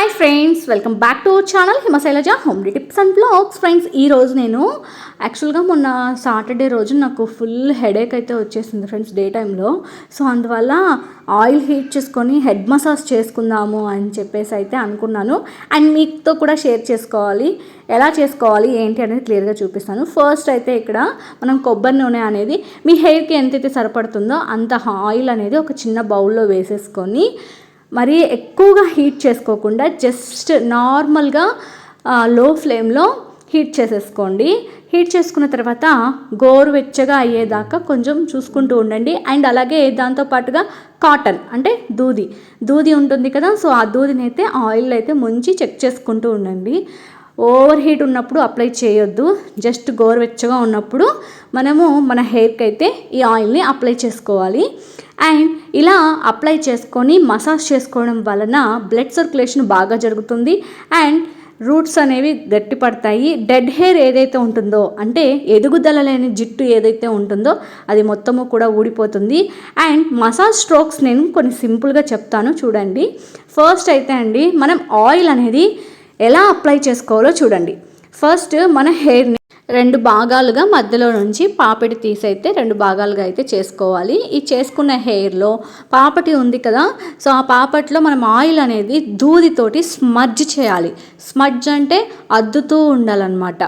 Hi friends welcome back to our channel Himashailaja home tips and blogs friends ఈ రోజు నేను యాక్చువల్గా మొన్న సాటర్డే రోజు నాకు ఫుల్ హెడేక్ అయితే వచ్చేసింది ఫ్రెండ్స్ డే టైంలో సో అందువల్ల ఆయిల్ హీట్ చేసుకొని హెడ్ మసాజ్ చేసుకుందాము అని చెప్పేసి అయితే అనుకున్నాను. అండ్ మీతో కూడా షేర్ చేసుకోవాలి. ఎలా చేసుకోవాలి ఏంటి అనేది క్లియర్గా చూపిస్తాను. ఫస్ట్ అయితే ఇక్కడ మనం కొబ్బరి నూనె అనేది మీ హెయిర్కి ఎంతైతే సరిపడుతుందో అంత ఆయిల్ అనేది ఒక చిన్న బౌల్లో వేసేసుకొని మరీ ఎక్కువగా హీట్ చేసుకోకుండా జస్ట్ నార్మల్గా లో ఫ్లేమ్లో హీట్ చేసేసుకోండి. హీట్ చేసుకున్న తర్వాత గోరువెచ్చగా అయ్యేదాకా కొంచెం చూసుకుంటూ ఉండండి. అండ్ అలాగే దాంతోపాటుగా కాటన్ అంటే దూది. దూది ఉంటుంది కదా సో ఆ దూదిని అయితే ఆయిల్ అయితే ముంచి చెక్ చేసుకుంటూ ఉండండి. ఓవర్ హీట్ ఉన్నప్పుడు అప్లై చేయొద్దు. జస్ట్ గోరువెచ్చగా ఉన్నప్పుడు మనము మన హెయిర్కి అయితే ఈ ఆయిల్ని అప్లై చేసుకోవాలి. అండ్ ఇలా అప్లై చేసుకొని మసాజ్ చేసుకోవడం వలన బ్లడ్ సర్క్యులేషన్ బాగా జరుగుతుంది. అండ్ రూట్స్ అనేవి గట్టిపడతాయి డెడ్ హెయిర్ ఏదైతే ఉంటుందో అంటే ఎదుగుదల లేని జిట్టు ఏదైతే ఉంటుందో అది మొత్తము కూడా ఊడిపోతుంది. అండ్ మసాజ్ స్ట్రోక్స్ నేను కొన్ని సింపుల్గా చెప్తాను చూడండి. ఫస్ట్ అయితే అండి మనం ఆయిల్ అనేది ఎలా అప్లై చేసుకోవాలో చూడండి. ఫస్ట్ మన హెయిర్ని రెండు భాగాలుగా మధ్యలో నుంచి పాపిడి తీసైతే రెండు భాగాలుగా అయితే చేసుకోవాలి. ఈ చేసుకున్న హెయిర్లో పాపటి ఉంది కదా సో ఆ పాపట్లో మనం ఆయిల్ అనేది దూదితోటి స్మడ్జ్ చేయాలి. స్మడ్జ్ అంటే అద్దుతూ ఉండాలన్నమాట.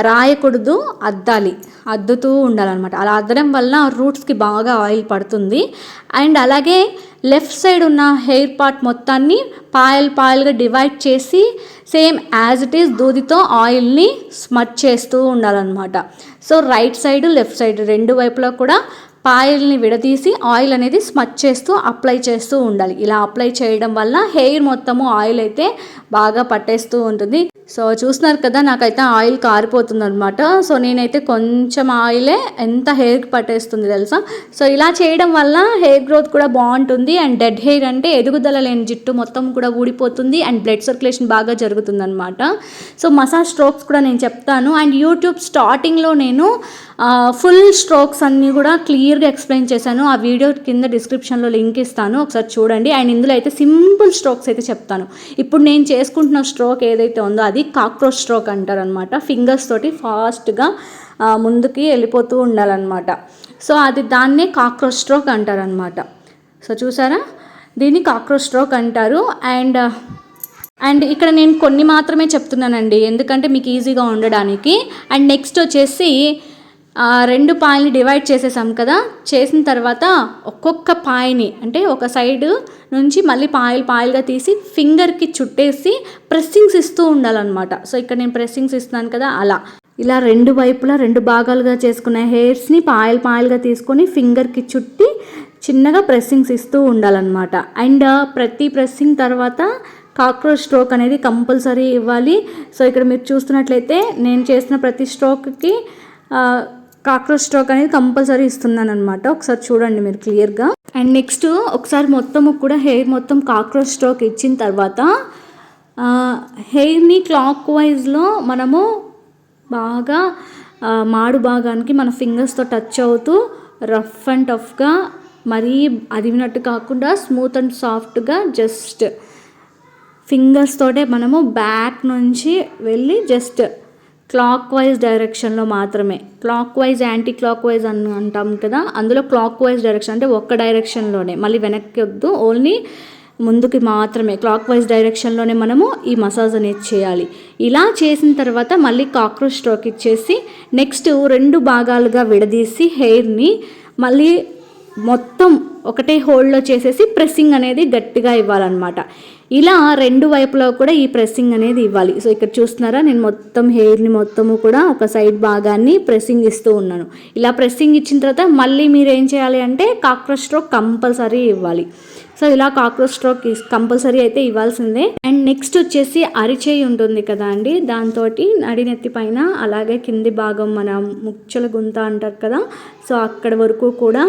రాయకూడదు అద్దాలి. అద్దుతూ ఉండాలన్నమాట. అలా అద్దడం వల్ల రూట్స్కి బాగా ఆయిల్ పడుతుంది. అండ్ అలాగే లెఫ్ట్ సైడ్ ఉన్న హెయిర్ పార్ట్ మొత్తాన్ని పాయల్ పాయల్గా డివైడ్ చేసి సేమ్ యాజ్ ఇట్ ఈస్ దూదితో ఆయిల్ని స్మచ్ చేస్తూ ఉండాలన్నమాట. So right side left side రెండు వైపులా కూడా పాయల్ని విడదీసి ఆయిల్ అనేది స్మచ్ చేస్తూ అప్లై చేస్తూ ఉండాలి. ఇలా అప్లై చేయడం వల్ల హెయిర్ మొత్తము ఆయిల్ అయితే బాగా పట్టేస్తూ ఉంటుంది. సో చూస్తున్నారు కదా నాకైతే ఆయిల్ కారిపోతుంది అనమాట సో నేనైతే కొంచెం ఆయిలే ఎంత హెయిర్కి పట్టేస్తుంది తెలుసా? సో ఇలా చేయడం వల్ల హెయిర్ గ్రోత్ కూడా బాగుంటుంది. అండ్ డెడ్ హెయిర్ అంటే ఎదుగుదల లేని జిట్టు మొత్తం కూడా ఊడిపోతుంది. అండ్ బ్లడ్ సర్క్యులేషన్ బాగా జరుగుతుంది అనమాట సో మసాజ్ స్ట్రోక్స్ కూడా నేను చెప్తాను. అండ్ యూట్యూబ్ స్టార్టింగ్లో నేను ఫుల్ స్ట్రోక్స్ అన్నీ కూడా క్లియర్గా ఎక్స్ప్లెయిన్ చేశాను. ఆ వీడియో కింద డిస్క్రిప్షన్లో లింక్ ఇస్తాను. ఒకసారి చూడండి. అండ్ ఇందులో అయితే సింపుల్ స్ట్రోక్స్ అయితే చెప్తాను. ఇప్పుడు నేను చేసుకుంటున్న స్ట్రోక్ ఏదైతే ఉందో అది కాక్రోచ్ స్ట్రోక్ అంటారు అనమాట ఫింగర్స్ తోటి ఫాస్ట్గా ముందుకి వెళ్ళిపోతూ ఉండాలన్నమాట. సో అది దాన్నే కాక్రోచ్ స్ట్రోక్ అంటారనమాట సో చూసారా? దీన్ని కాక్రోచ్ స్ట్రోక్ అంటారు. అండ్ అండ్ ఇక్కడ నేను కొన్ని మాత్రమే చెప్తున్నానండి. ఎందుకంటే మీకు ఈజీగా ఉండడానికి. అండ్ నెక్స్ట్ వచ్చేసి రెండు పాయల్ని డివైడ్ చేసేసాం కదా. చేసిన తర్వాత ఒక్కొక్క పాయని అంటే ఒక సైడ్ నుంచి మళ్ళీ పాయలు పాయలుగా తీసి ఫింగర్కి చుట్టేసి ప్రెస్సింగ్స్ ఇస్తూ ఉండాలన్నమాట. సో ఇక్కడ నేను ప్రెస్సింగ్స్ ఇస్తున్నాను కదా అలా. ఇలా రెండు వైపులా రెండు భాగాలుగా చేసుకున్న హెయిర్స్ని పాయలు పాయలుగా తీసుకొని ఫింగర్కి చుట్టి చిన్నగా ప్రెస్సింగ్స్ ఇస్తూ ఉండాలన్నమాట. అండ్ ప్రతి ప్రెస్సింగ్ తర్వాత కాక్రోచ్ స్ట్రోక్ అనేది కంపల్సరీ ఇవ్వాలి. సో ఇక్కడ మీరు చూస్తున్నట్లయితే నేను చేసిన ప్రతి స్ట్రోక్కి కాక్రోచ్ స్ట్రోక్ అనేది కంపల్సరీ ఇస్తున్నాను అనమాట ఒకసారి చూడండి మీరు క్లియర్గా. అండ్ నెక్స్ట్ ఒకసారి మొత్తం కూడా హెయిర్ మొత్తం కాక్రోచ్ స్ట్రోక్ ఇచ్చిన తర్వాత హెయిర్ని క్లాక్ వైజ్లో మనము బాగా మాడు భాగానికి మన ఫింగర్స్తో టచ్ అవుతూ రఫ్ అండ్ టఫ్గా మరీ అదివినట్టు కాకుండా స్మూత్ అండ్ సాఫ్ట్గా జస్ట్ ఫింగర్స్ తోటే మనము బ్యాక్ నుంచి వెళ్ళి జస్ట్ క్లాక్ వైజ్ డైరెక్షన్లో మాత్రమే. Clockwise anti clock wise అని అంటాం కదా అందులో క్లాక్ వైజ్ డైరెక్షన్ అంటే ఒక్క డైరెక్షన్లోనే మళ్ళీ వెనక్కి వద్దు ఓన్లీ ముందుకి మాత్రమే. క్లాక్ వైజ్ డైరెక్షన్లోనే మనము ఈ మసాజ్ అనేది చేయాలి. ఇలా చేసిన తర్వాత మళ్ళీ కాక్రోచ్ స్ట్రోక్ ఇచ్చేసి నెక్స్ట్ రెండు భాగాలుగా విడదీసి హెయిర్ని మళ్ళీ మొత్తం ఒకటే హోల్డ్లో చేసేసి ప్రెస్సింగ్ అనేది గట్టిగా ఇవ్వాలన్నమాట. ఇలా రెండు వైపులో కూడా ఈ ప్రెస్సింగ్ అనేది ఇవ్వాలి. సో ఇక్కడ చూస్తున్నారా? నేను మొత్తం హెయిర్ని మొత్తము కూడా ఒక సైడ్ భాగాన్ని ప్రెస్సింగ్ ఇస్తూ ఉన్నాను. ఇలా ప్రెస్సింగ్ ఇచ్చిన తర్వాత మళ్ళీ మీరు ఏం చేయాలి అంటే కాక్రోచ్ స్ట్రోక్ కంపల్సరీ ఇవ్వాలి. సో ఇలా కాక్రోచ్ స్ట్రోక్ కంపల్సరీ అయితే ఇవ్వాల్సిందే. అండ్ నెక్స్ట్ వచ్చేసి అరిచేయి ఉంటుంది కదా అండి? దాంతో నడినెత్తి పైన అలాగే కింది భాగం మన ముచ్చల గుంత అంటారు కదా? సో అక్కడ వరకు కూడా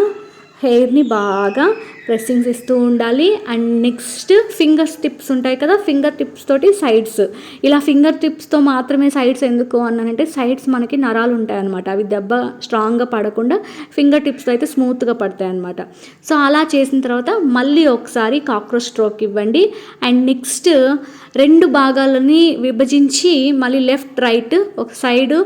హెయిర్ని బాగా ప్రెస్సింగ్స్ ఇస్తూ ఉండాలి. అండ్ నెక్స్ట్ ఫింగర్స్ టిప్స్ ఉంటాయి కదా ఫింగర్ టిప్స్ తోటి సైడ్స్. ఇలా ఫింగర్ టిప్స్తో మాత్రమే సైడ్స్ ఎందుకు అన్నానంటే సైడ్స్ మనకి నరాలు ఉంటాయి అనమాట అవి దెబ్బ స్ట్రాంగ్గా పడకుండా ఫింగర్ టిప్స్తో అయితే స్మూత్గా పడతాయి అనమాట సో అలా చేసిన తర్వాత మళ్ళీ ఒకసారి కాక్రోచ్ స్ట్రోక్ ఇవ్వండి. అండ్ నెక్స్ట్ రెండు భాగాలని విభజించి మళ్ళీ లెఫ్ట్ రైట్ ఒక సైడ్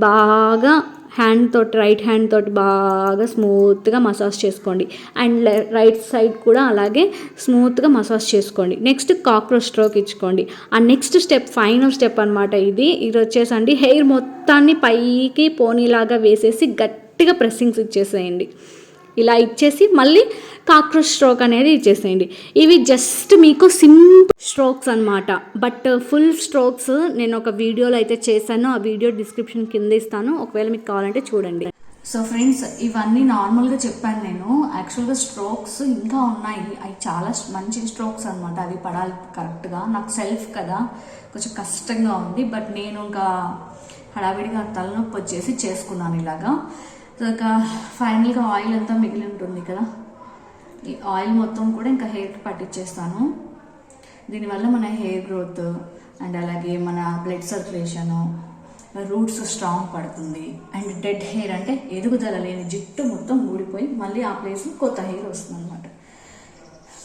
బాగా హ్యాండ్ తోటి రైట్ హ్యాండ్ తోటి బాగా స్మూత్గా మసాజ్ చేసుకోండి. అండ్ రైట్ సైడ్ కూడా అలాగే స్మూత్గా మసాజ్ చేసుకోండి. నెక్స్ట్ కాక్రోచ్ స్ట్రోక్ ఇచ్చుకోండి. ఆ నెక్స్ట్ స్టెప్ ఫైనల్ స్టెప్ అనమాట ఇది. ఇది వచ్చేసండి హెయిర్ మొత్తాన్ని పైకి పోనీలాగా వేసేసి గట్టిగా ప్రెస్సింగ్స్ ఇచ్చేసేయండి. ఇలా ఇచ్చేసి మళ్ళీ కాక్రోచ్ స్ట్రోక్ అనేది ఇచ్చేసేయండి. ఇవి జస్ట్ మీకు సింపుల్ స్ట్రోక్స్ అనమాట బట్ ఫుల్ స్ట్రోక్స్ నేను ఒక వీడియోలో అయితే చేశాను. ఆ వీడియో డిస్క్రిప్షన్ కింద ఇస్తాను. ఒకవేళ మీకు కావాలంటే చూడండి. సో ఫ్రెండ్స్ ఇవన్నీ నార్మల్గా చెప్పాను నేను. యాక్చువల్గా స్ట్రోక్స్ ఇంకా ఉన్నాయి. అవి చాలా మంచి స్ట్రోక్స్ అనమాట అవి పడాలి కరెక్ట్గా నాకు సెల్ఫ్ కదా. కొంచెం కష్టంగా ఉంది. బట్ నేను ఇంకా హడావిడిగా తలనొప్పి వచ్చేసి చేసుకున్నాను ఇలాగా. తర్వాత ఫైనల్గా ఆయిల్ అంతా మిగిలి ఉంటుంది కదా. ఈ ఆయిల్ మొత్తం కూడా ఇంకా హెయిర్కి పట్టించేస్తాను దీనివల్ల మన హెయిర్ గ్రోత్ అండ్ అలాగే మన బ్లడ్ సర్క్యులేషను రూట్స్ స్ట్రాంగ్ పడుతుంది. అండ్ డెడ్ హెయిర్ అంటే ఎదుగుదల లేని జుట్టు మొత్తం ఊడిపోయి మళ్ళీ ఆ ప్లేస్ కొత్త హెయిర్ వస్తుంది అనమాట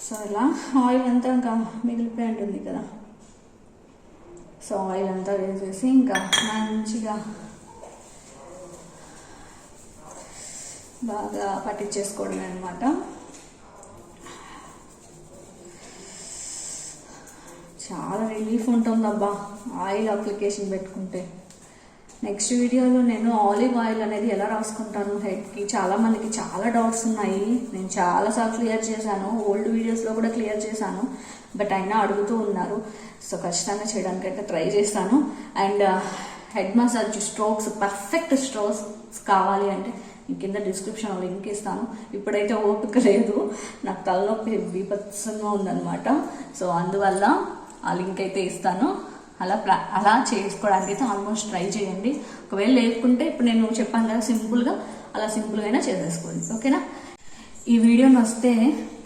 సో ఇలా ఆయిల్ అంతా ఇంకా మిగిలిపోయి ఉంటుంది కదా. సో ఆయిల్ అంతా వేసేసి ఇంకా మంచిగా బాగా పట్టించేసుకోవడమే అనమాట చాలా రిలీఫ్ ఉంటుందబ్బా ఆయిల్ అప్లికేషన్ పెట్టుకుంటే. నెక్స్ట్ వీడియోలో నేను ఆలివ్ ఆయిల్ అనేది ఎలా రాసుకుంటాను హెడ్కి? చాలా మందికి చాలా డౌట్స్ ఉన్నాయి. నేను చాలాసార్లు క్లియర్ చేశాను ఓల్డ్ వీడియోస్లో కూడా క్లియర్ చేశాను బట్ అయినా అడుగుతూ ఉన్నారు. సో ఖచ్చితంగా చేయడానికైతే ట్రై చేస్తాను. And head massage strokes perfect strokes కావాలి అంటే నేను కింద డిస్క్రిప్షన్ లింక్ ఇస్తాను. ఇప్పుడైతే ఓపిక లేదు. నాకు తలనొప్పి బీభత్సంగా ఉందన్నమాట. సో అందువల్ల ఆ లింక్ అయితే ఇస్తాను. అలా ప్రా అలా చేసుకోవడానికి అయితే ఆల్మోస్ట్ ట్రై చేయండి. ఒకవేళ లేకుంటే ఇప్పుడు నేను చెప్పాను కదా సింపుల్గా అలా సింపుల్గా అయినా చేసేసుకోండి. ఓకేనా? ఈ వీడియో నొస్తే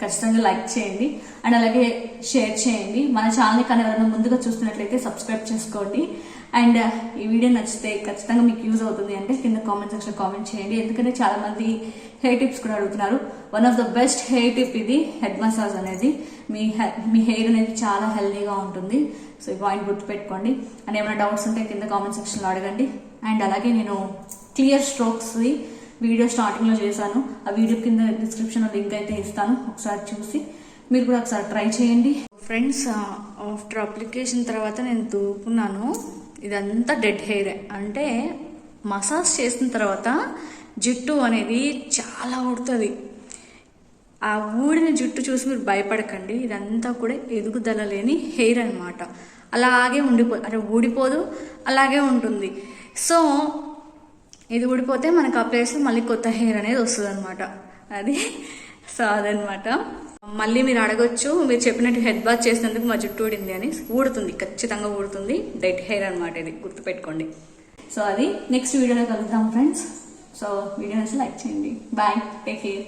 ఖచ్చితంగా లైక్ చేయండి అండ్ అలాగే షేర్ చేయండి. మన ఛానల్ని కానీ ఎవరైనా ముందుగా చూస్తున్నట్లయితే సబ్స్క్రైబ్ చేసుకోండి. అండ్ ఈ వీడియో నచ్చితే ఖచ్చితంగా మీకు యూజ్ అవుతుంది అంటే కింద కామెంట్ సెక్షన్ కామెంట్ చేయండి. ఎందుకంటే చాలామంది హెయిర్ టిప్స్ కూడా అడుగుతున్నారు. One of the best hair tip ఇది హెడ్ మసాజ్ అనేది. మీ మీ హెయిర్ అనేది చాలా హెల్దీగా ఉంటుంది. సో ఈ పాయింట్ గుర్తుపెట్టుకోండి. అండ్ ఏమైనా డౌట్స్ ఉంటే కింద కామెంట్ సెక్షన్లో అడగండి. అండ్ అలాగే నేను క్లియర్ స్ట్రోక్స్ది వీడియో స్టార్టింగ్లో చేశాను. ఆ వీడియో కింద డిస్క్రిప్షన్లో లింక్ అయితే ఇస్తాను. ఒకసారి చూసి మీరు కూడా ఒకసారి ట్రై చేయండి. ఫ్రెండ్స్ ఆఫ్టర్ అప్లికేషన్ తర్వాత నేను తూపున్నాను. ఇదంతా డెడ్ హెయిర్ అంటే మసాజ్ చేసిన తర్వాత జుట్టు అనేది చాలా ఊడుతుంది. ఆ ఊడిన జుట్టు చూసి మీరు భయపడకండి. ఇదంతా కూడా ఎదుగుదల లేని హెయిర్ అనమాట అలాగే ఉండిపో అంటే ఊడిపోదు. అలాగే ఉంటుంది. సో ఇది ఊడిపోతే మనకు ఆ ప్లేస్లో మళ్ళీ కొత్త హెయిర్ అనేది వస్తుంది అనమాట అది సో అదనమాట మళ్ళీ మీరు అడగొచ్చు మీరు చెప్పినట్టు హెడ్ బాత్ చేసినందుకు మా జుట్టు ఊడింది అని. ఊడుతుంది ఖచ్చితంగా ఊడుతుంది. డెడ్ హెయిర్ అనమాట ఇది గుర్తుపెట్టుకోండి. సో అది నెక్స్ట్ వీడియోలో కలుద్దాం ఫ్రెండ్స్ సో వీడియో నచ్చి లైక్ చేయండి. Bye take care